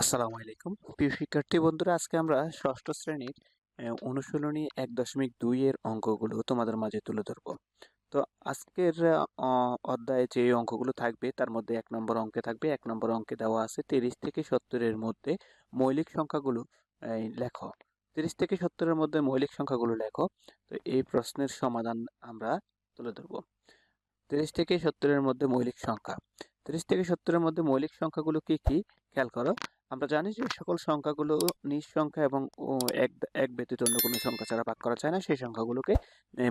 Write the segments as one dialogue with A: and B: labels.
A: আসসালামু আলাইকুম। প্রিয় শিক্ষার্থী বন্ধুরা, আজকে আমরা ষষ্ঠ শ্রেণির অনুশীলনী এক দশমিক দুই এর অঙ্কগুলো তোমাদের মাঝে তুলে ধরবো। তো আজকের অধ্যায়ে যে অঙ্কগুলো থাকবে, তার মধ্যে এক নম্বর অঙ্কে থাকবে। এক নম্বর অঙ্কে দেওয়া আছে তিরিশ থেকে সত্তরের মধ্যে মৌলিক সংখ্যাগুলো লেখো। তিরিশ থেকে সত্তরের মধ্যে মৌলিক সংখ্যাগুলো লেখো। তো এই প্রশ্নের সমাধান আমরা তুলে ধরবো। তিরিশ থেকে সত্তরের মধ্যে মৌলিক সংখ্যা। তিরিশ থেকে সত্তরের মধ্যে মৌলিক সংখ্যাগুলো কি কি? খেয়াল করো। আমরা জানি যে সকল সংখ্যাগুলো নিজ সংখ্যা এবং এক এক ব্যতীত অন্য কোনো সংখ্যা ছাড়া ভাগ করা যায় না। সেই সংখ্যাগুলোকে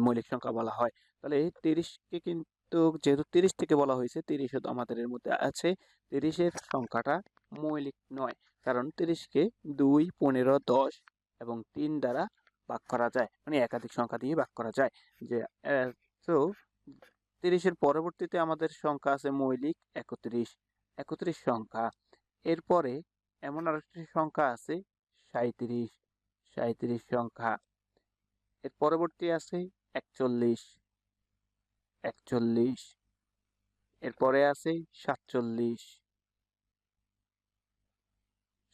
A: মৌলিক সংখ্যা বলা হয়। তাহলে তিরিশকে কিন্তু, যেহেতু তিরিশ থেকে বলা হয়েছে তিরিশ আমাদের এর মধ্যে আছে। তিরিশের সংখ্যাটা মৌলিক নয়, কারণ তিরিশকে দুই, পনেরো, দশ এবং তিন দ্বারা ভাগ করা যায়। মানে একাধিক সংখ্যা দিয়ে ভাগ করা যায়। যে তো তিরিশের পরবর্তীতে আমাদের সংখ্যা আছে মৌলিক একত্রিশ। একত্রিশ সংখ্যা। এরপরে এমন আরেকটি সংখ্যা আছে সাঁইত্রিশ সাঁইত্রিশ সংখ্যা। এর পরবর্তী আছে একচল্লিশ একচল্লিশ। এরপরে আছে সাতচল্লিশ।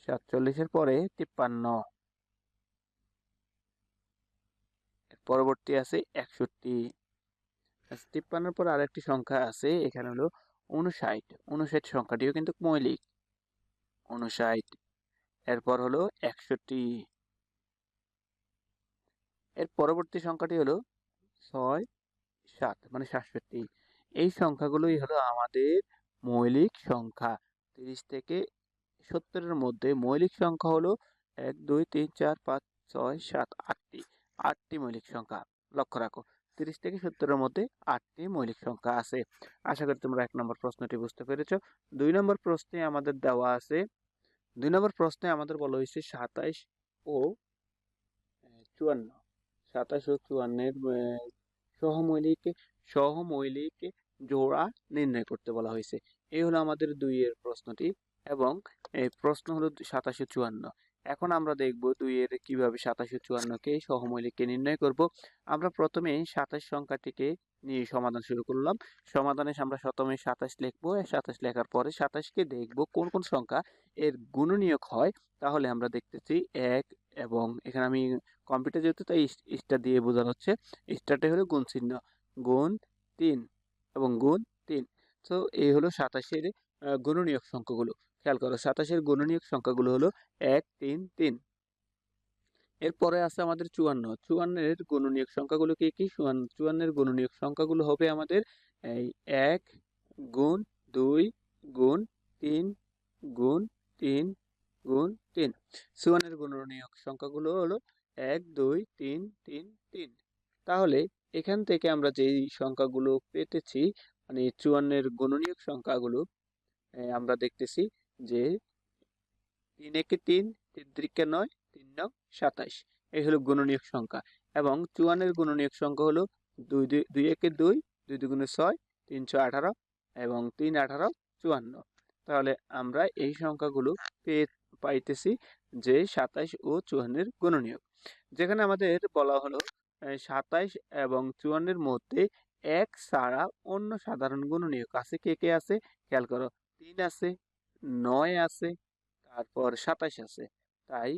A: সাতচল্লিশের পরে তিপ্পান্ন। এর পরবর্তী আছে একষট্টি। আচ্ছা, তিপ্পান্নর পর আরেকটি সংখ্যা আছে এখানে হলো উনষাট উনষাট সংখ্যাটিও কিন্তু মৌলিক। উনষাট এরপর হলো একষট্টি। এর পরবর্তী সংখ্যাটি হলো ছয় সাত মানে সাতষট্টি। এই সংখ্যাগুলোই হলো আমাদের মৌলিক সংখ্যা। তিরিশ থেকে সত্তরের মধ্যে মৌলিক সংখ্যা হলো এক, দুই, তিন, চার, পাঁচ, ছয়, সাত, আটটি। আটটি মৌলিক সংখ্যা। লক্ষ্য রাখো। তিরিশ থেকে সত্তরের মধ্যে আটটি মৌলিক সংখ্যা আছে। আশা করি তোমরা এক নম্বর প্রশ্নটি বুঝতে পেরেছ। দুই নম্বর প্রশ্নে আমাদের দেওয়া আছে, দুই নম্বর প্রশ্নে আমাদের বলা হয়েছে সাতাইশ ও চুয়ান্ন। সাতাশ ও চুয়ান্নের সহমৌলিক সহমৌলিক জোড়া নির্ণয় করতে বলা হয়েছে। এই হলো আমাদের দুই এর প্রশ্নটি এবং এই প্রশ্ন হলো সাতাশ চুয়ান্ন। এখন আমরা দেখব এর কীভাবে সাতাশ চুয়ান্নকে সহমৌলিককে নির্ণয় করব। আমরা প্রথমে সাতাশ সংখ্যাটিকে নিয়ে সমাধান শুরু করলাম। সমাধানে আমরা প্রথমে সাতাশ লিখব। সাতাশ লেখার পরে সাতাশকে দেখব কোন কোন সংখ্যা এর গুণনীয়ক হয়। তাহলে আমরা দেখতেছি এক এবং এখানে আমি কম্পিউটার যেহেতু তাই স্টার দিয়ে বোঝানো হচ্ছে স্টারটা হলো গুণ চিহ্ন, গুণ তিন এবং গুণ তিন। তো এই হলো সাতাশের গুণনীয়ক সংখ্যাগুলো। খেয়াল করো, সাতাশের গুণনীয়ক সংখ্যাগুলো হলো এক, তিন তিন। এরপরে আছে আমাদের চুয়ান্ন। চুয়ান্নের গুণনীয়ক সংখ্যাগুলো কি কি? চুয়ান্ন চুয়ান্নের গুণনীয়ক সংখ্যাগুলো হবে আমাদের এই এক গুণ দুই গুণ তিন গুণ তিন গুণ তিন। চুয়ান্নের গুণনীয়ক সংখ্যাগুলো হলো এক, দুই, তিন তিন তিন। তাহলে এখান থেকে আমরা যেই সংখ্যাগুলো পেতেছি মানে চুয়ান্নের গুণনীয়ক সংখ্যাগুলো আমরা দেখতেছি যে তিন একে তিন তিন তিরিকে নয়, তিন নং সাতাইশ। এই হলো গুণনীয়ক সংখ্যা। এবং চুয়ান্নের গুণনীয়ক সংখ্যা হলো দুই দুই দুই একে দুই দুই দুগুণে ছয়, তিনশো আঠারো এবং তিন আঠারো চুয়ান্ন। তাহলে আমরা এই সংখ্যাগুলো পেয়ে পাইতেছি যে সাতাইশ ও চুয়ান্নের গুণনীয়ক। যেখানে আমাদের বলা হলো সাতাইশ এবং চুয়ান্নের মধ্যে এক ছাড়া অন্য সাধারণ গুণনীয়ক আছে। কে কে আছে? খেয়াল করো, তিন আছে নয় আছে, তারপর সাতাইশ আছে। তাই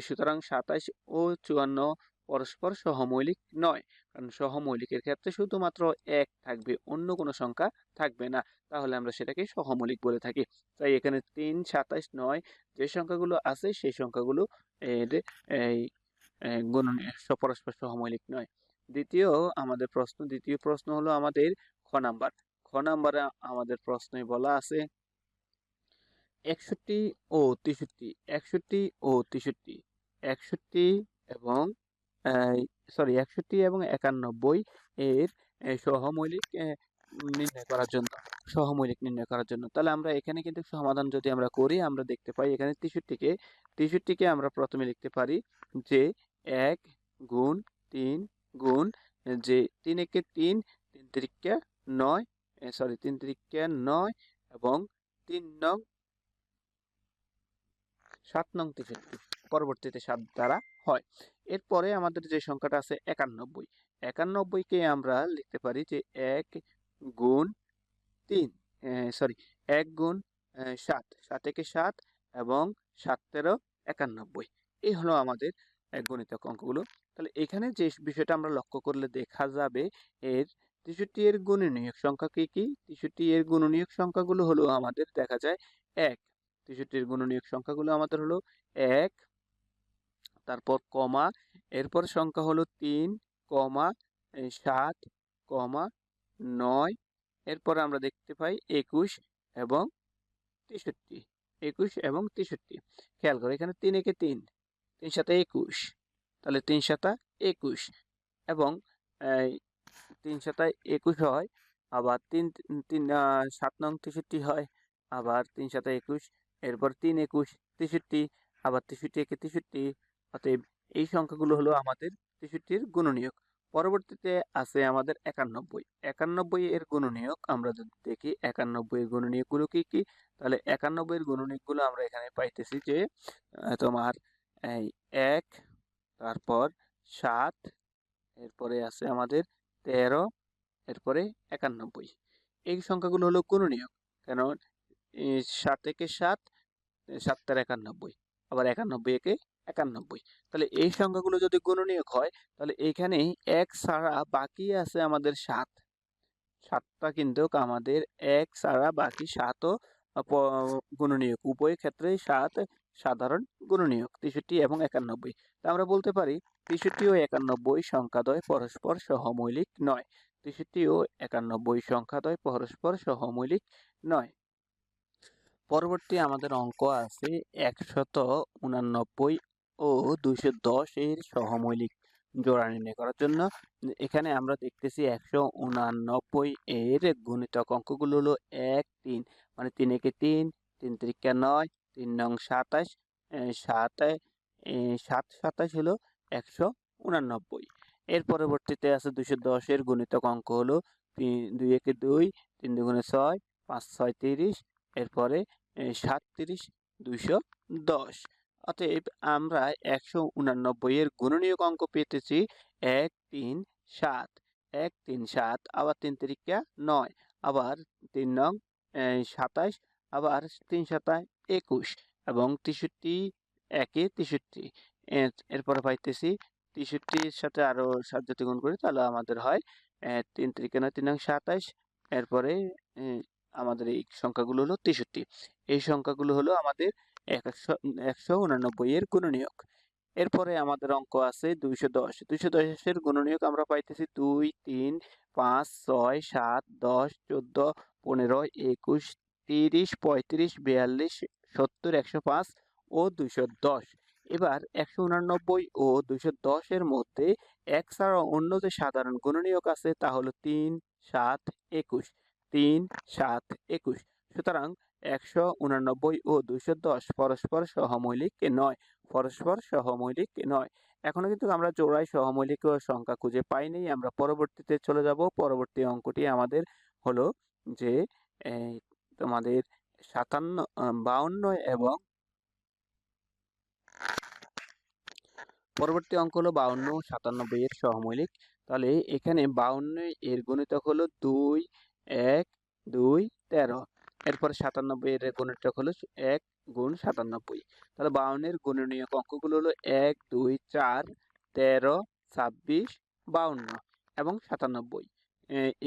A: সুতরাং সাতাইশ ও চুয়ান্ন পরস্পর সহমৌলিক নয়। কারণ সহমৌলিকের ক্ষেত্রে শুধুমাত্র এক থাকবে, অন্য কোনো সংখ্যা থাকবে না। তাহলে আমরা সেটাকে সহমৌলিক বলে থাকি। তাই এখানে তিন সাতাইশ নয় যে সংখ্যাগুলো আছে, সেই সংখ্যাগুলো এর, এই পরস্পর সহমৌলিক নয়। দ্বিতীয় আমাদের প্রশ্ন, দ্বিতীয় প্রশ্ন হলো আমাদের খ নাম্বার। খ নাম্বারে আমাদের প্রশ্নে বলা আছে একষট্টি ও তেষট্টি, একষট্টি ও তেষট্টি, একষট্টি এবং সরি একষট্টি এবং একানব্বই এর সহমৌলিক নির্ণয় করার জন্য সহমৌলিক নির্ণয় করার জন্য। তাহলে আমরা এখানে কিন্তু সমাধান যদি আমরা করি, আমরা দেখতে পাই এখানে তেষট্টিকে তেষট্টিকে আমরা প্রথমে লিখতে পারি যে এক গুণ তিন গুণ, যে তিন একে তিন তিন তিরিকা নয় সরি তিন তিরিকা নয় এবং তিন নং সাত নং তেষট্টি পরবর্তীতে সাত দ্বারা হয়। এরপরে আমাদের যে সংখ্যাটা আছে একানব্বই। একানব্বইকে আমরা লিখতে পারি যে এক গুণ তিন সরি এক গুণ সাত। সাত একে সাত এবং সাত তেরো একানব্বই। এই হলো আমাদের আহ, গণিতক অঙ্কগুলো। তাহলে এখানে যে বিষয়টা আমরা লক্ষ্য করলে দেখা যাবে এর তেষট্টি এর গুণনীয়ক সংখ্যা কি কি? তেষট্টি এর গুণনীয়ক সংখ্যাগুলো হলো আমাদের দেখা যায় এক তেষট্টি এর গুণনীয়ক সংখ্যাগুলো আমাদের হলো এক, তারপর কমা, এরপর সংখ্যা হলো তিন, কমা সাত, কমা, নয়, এরপর আমরা দেখতে পাই একুশ এবং তেষট্টি, একুশ এবং তেষট্টি। খেয়াল করো, এখানে তিন একে তিন তিন সাথে একুশ, তাহলে তিন সাতা একুশ এবং তিন সাতায় একুশ হয়, আবার তিন তিন সাত নং তেষট্টি হয়, আবার তিন সাতা একুশ এরপর তিন একুশ, তেষট্টি, আবার তেষট্টি একে তেষট্টি, অতএব এই সংখ্যাগুলো হলো আমাদের তেষট্টির গুণনীয়ক। পরবর্তীতে আছে আমাদের একানব্বই। একানব্বই এর গুণনীয়ক আমরা যদি দেখি, একানব্বই এর গুণনীয়কগুলো কি কি? তাহলে একানব্বই এর গুণনীয়কগুলো আমরা এখানে পাইতেছি যে তোমার এই এক, তারপর সাত, এরপরে আছে আমাদের তেরো, এরপরে একানব্বই। এই সংখ্যাগুলো হলো গুণনীয়ক। এই সাত একে সাত সাত তেরো একানব্বই। আবার একানব্বই একে একানব্বই। তাহলে এই সংখ্যাগুলো যদি গুণনীয়ক হয়, তাহলে এখানে এক ছাড়া বাকি আছে আমাদের সাত। সাতটা কিন্তু আমাদের এক ছাড়া বাকি সাতও গুণনীয়ক। উভয় ক্ষেত্রেই সাত সাধারণ গুণনীয়ক, তেষট্টি এবং একানব্বই। তা আমরা বলতে পারি, তেষট্টি ও একানব্বই সংখ্যাদ্বয় পরস্পর সহমৌলিক নয়। তেষট্টি ও একানব্বই সংখ্যাদ্বয় পরস্পর সহমৌলিক নয়। পরবর্তী আমাদের অঙ্ক আছে একশত উনানব্বই ও দুইশো দশ এর সহমৌলিক জোড়া নির্ণয় করার জন্য। এখানে আমরা দেখতেছি একশো উনানব্বই এর গুণিতক অঙ্কগুলো হলো এক, তিন মানে তিন একে তিন তিন তিরিকা নয়, তিন নং সাতাশ সাত সাত সাতাশ হলো একশো উনানব্বই। এর পরবর্তীতে আছে দুশো দশের গুণিতক অঙ্ক হলো তিন, দুই একে দুই, তিন দুগুণে ছয়, পাঁচ ছয় তিরিশ এরপরে সাতত্রিশ, দুইশো দশ। অতএব আমরা একশো উনানব্বই এর গুণনীয়ক অঙ্ক পেতেছি এক তিন সাত। এক তিন সাত, আবার তিন তিরিকা নয়। আবার তিন নং সাতাশ, আবার তিন সাতায় একুশ এবং তেষট্টি একে তেষট্টি। এরপরে পাইতেছি তেষট্টির সাথে আরও সাত যদি গুণ করি তাহলে আমাদের হয় তিন তিরিকা নয়, তিন নং সাতাশ। এরপরে আমাদের এই সংখ্যাগুলো হলো তেষট্টি। এই সংখ্যাগুলো হলো আমাদের একশো একশো উনানব্বই এর গুণনীয়ক। এরপরে আমাদের অঙ্ক আছে দুইশো দশ। দুইশো দশের গুণনীয়ক আমরা পাইতেছি দুই, তিন, পাঁচ, ছয়, সাত, দশ, চোদ্দ, পনেরো, একুশ, তিরিশ, পঁয়ত্রিশ, বিয়াল্লিশ, সত্তর, একশো পাঁচ ও দুইশো দশ। এবার একশো উনানব্বই ও দুইশো দশের মধ্যে এক ছাড়া অন্য যে সাধারণ গুণনীয়ক আছে তা হলো তিন, সাত, একুশ। তিন, সাত, একুশ। সুতরাং একশো উনানব্বই ও দুইশো দশ পরস্পর সহমৌলিক নয়। পরস্পর সহমৌলিক নয়। এখনও কিন্তু আমরা জোড়ায় সহমৌলিক সংখ্যা খুঁজে পাইনি। আমরা পরবর্তীতে চলে যাব। পরবর্তী অঙ্কটি আমাদের হলো যে তোমাদের সাতান্ন, বাউন্ন এবং পরবর্তী অঙ্ক হলো বাউন্ন, সাতানব্বই এর সহমৌলিক। তাহলে এখানে বাউন্ন এর গুণিতক হলো দুই এক, দুই, তেরো। এরপরে সাতানব্বই এর গুণিতক হলো এক গুণ সাতানব্বই। তাহলে বাউনের গুণনীয়ক অঙ্কগুলো হলো এক, দুই, চার, তেরো, ছাব্বিশ, বাউন্ন এবং সাতানব্বই।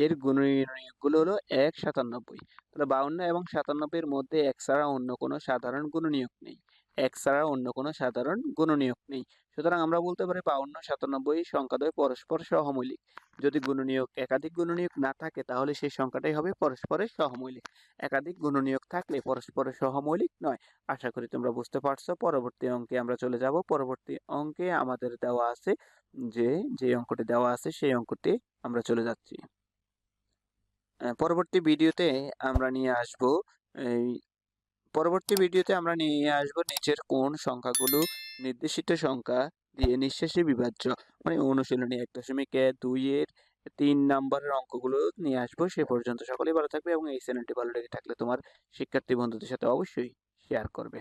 A: এর গুণনীয়কগুলো হলো এক, সাতানব্বই। তাহলে বাউন্ন এবং সাতানব্বই এর মধ্যে এক ছাড়া অন্য কোনো সাধারণ গুণনীয়ক নেই। এক ছাড়া অন্য কোনো সাধারণ গুণনীয়ক নেই। সুতরাং আমরা বলতে পারি বাউন্ন, সাতানব্বই সংখ্যাদ্বয় পরস্পর সহমৌলিক। যদি গুণনীয়ক একাধিক গুণনীয়ক না থাকে, তাহলে সেই সংখ্যাটাই হবে পরস্পরের সহমৌলিক। একাধিক গুণনীয়ক থাকলে পরস্পরের সহমৌলিক নয়। আশা করি তোমরা বুঝতে পারছ। পরবর্তী অঙ্কে আমরা চলে যাব। পরবর্তী অঙ্কে আমাদের দেওয়া আছে যে যে অঙ্কটি দেওয়া আছে, সেই অঙ্কটি আমরা চলে যাচ্ছি। পরবর্তী ভিডিওতে আমরা নিয়ে আসব এই পরবর্তী ভিডিওতে আমরা নিয়ে আসব নিচের কোন সংখ্যাগুলো নির্দেশিত সংখ্যা দিয়ে নিঃশেষে বিভাজ্য। মানে অনুশীলনী এক দশমিক এক, দুই এর তিন নম্বরের অঙ্কগুলো নিয়ে আসব। সে পর্যন্ত সকলেই ভালো থাকবে এবং এই চ্যানেলটি ভালো লেগে থাকলে তোমার শিক্ষার্থী বন্ধুদের সাথে অবশ্যই শেয়ার করবে।